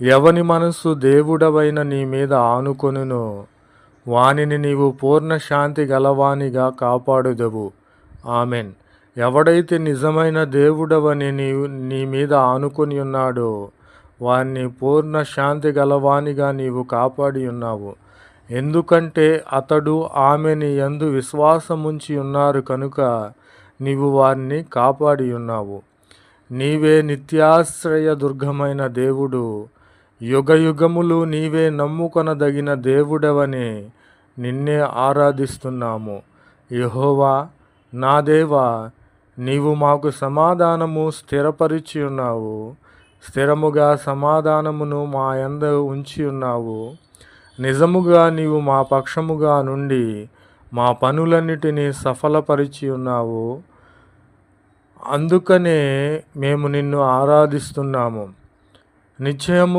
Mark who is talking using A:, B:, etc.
A: ఎవని మనస్సు దేవుడవైన నీ మీద ఆనుకొనును? వానిని నీవు పూర్ణ శాంతి గలవానిగా కాపాడుదవు. ఆమెన్. ఎవడైతే నిజమైన దేవుడవని నీవు నీ మీద ఆనుకొని ఉన్నాడో వారిని పూర్ణ శాంతి గలవానిగా నీవు కాపాడి ఉన్నావు. ఎందుకంటే అతడు ఆమెని ఎందు విశ్వాసముంచి ఉన్నారు కనుక నీవు వారిని కాపాడి ఉన్నావు. నీవే నిత్యాశ్రయ దుర్గమైన దేవుడు. యుగయుగములు నీవే నమ్ముకొనదగిన దేవుడవని నిన్నే ఆరాధిస్తున్నాము. యహోవా నా దేవా నీవు మాకు సమాధానము స్థిరపరిచి ఉన్నావు. స్థిరముగా సమాధానమును మా ఎంద ఉంచి ఉన్నావు. నిజముగా నీవు మా పక్షముగా నుండి మా పనులన్నిటినీ సఫలపరిచి ఉన్నావు. అందుకనే మేము నిన్ను ఆరాధిస్తున్నాము. నిశ్చయము